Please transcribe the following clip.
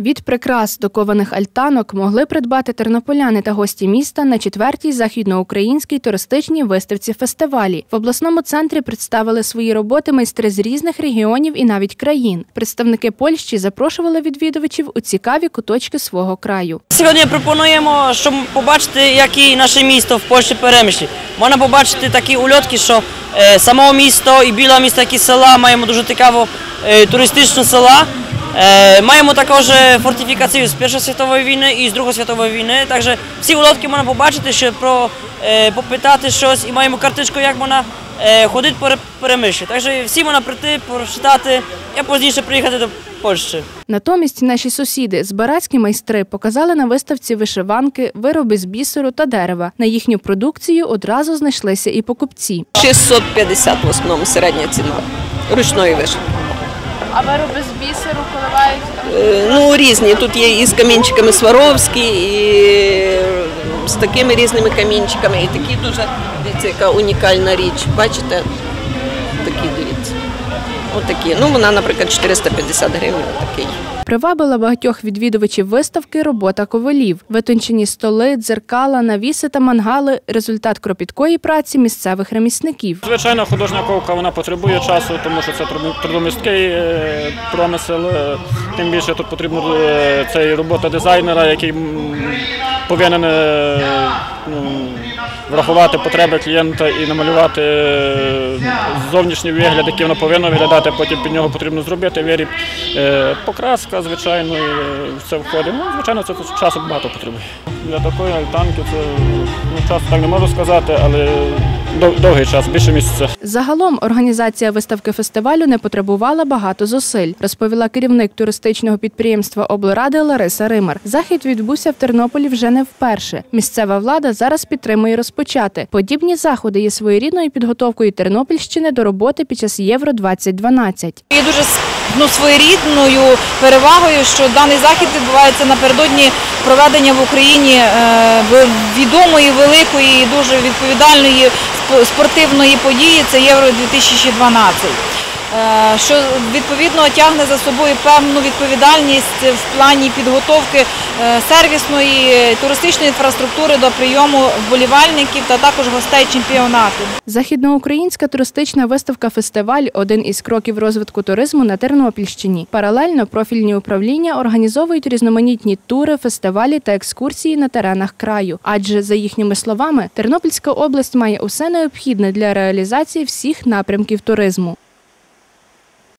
Від прикрас до кованих альтанок могли придбати тернополяни та гості міста на четвертій західноукраїнській туристичній виставці фестивалі. В обласному центрі представили свої роботи майстри з різних регіонів і навіть країн. Представники Польщі запрошували відвідувачів у цікаві куточки свого краю. Сьогодні пропонуємо, щоб побачити, як і наше місто в Польщі перемишлі. Можна побачити такі ульотки, що е, само місто і біля міста, як і села, маємо дуже цікаву е, туристичну села. Маємо також фортифікацію з Першої світової війни і з Другої світової війни. Також всі ульотки можна побачити, щоб про, попитати щось і маємо карточку, як можна ходити по перемишлі. Так що всі можна прийти, прочитати і пізніше приїхати до Польщі. Натомість наші сусіди, збирацькі майстри, показали на виставці вишиванки, вироби з бісеру та дерева. На їхню продукцію одразу знайшлися і покупці. 650 в основному середня ціна ручної вишивки. А вироби з бісеру коливають Е, Ну, різні. Тут є і з камінчиками Сваровські, і з такими різними камінчиками. І такі дуже, яка унікальна річ. Бачите? Отакі. Ну, вона, наприклад, 450 гривень. Такий. Привабила багатьох відвідувачів виставки робота ковалів, витончені столи, дзеркала, навіси та мангали результат кропіткої праці місцевих ремісників. Звичайно, художня ковка вона потребує часу, тому що це трудо- трудомісткий е, промисел. е, Тим більше тут потрібна е, це робота дизайнера, який повинен ну, врахувати потреби клієнта і намалювати е, зовнішній вигляд, який воно повинно виглядати. Потім під нього потрібно зробити виріб. Е, Покраска, звичайно, і все входить. Ну, звичайно, це часу багато потребує. Для такої альтанки це ну, часу так не можу сказати, але довгий час, більше місяця. Загалом організація виставки фестивалю не потребувала багато зусиль, розповіла керівник туристичного підприємства облради Лариса Римар. Захід відбувся в Тернополі вже не вперше. Місцева влада зараз підтримує розпочати. Подібні заходи є своєрідною підготовкою Тернопільщини до роботи під час Євро 2012 Є дуже ну, своєрідною перевагою, що даний захід відбувається напередодні проведення в Україні е, відомої, великої і дуже відповідальної сп- спортивної події це Євро 2012. Е, Що відповідно тягне за собою певну відповідальність в плані підготовки е, сервісної туристичної інфраструктури до прийому вболівальників та також гостей чемпіонату. Західноукраїнська туристична виставка фестиваль один із кроків розвитку туризму на Тернопільщині. Паралельно профільні управління організовують різноманітні тури, фестивалі та екскурсії на теренах краю. Адже за їхніми словами, Тернопільська область має усе необхідне для реалізації всіх напрямків туризму.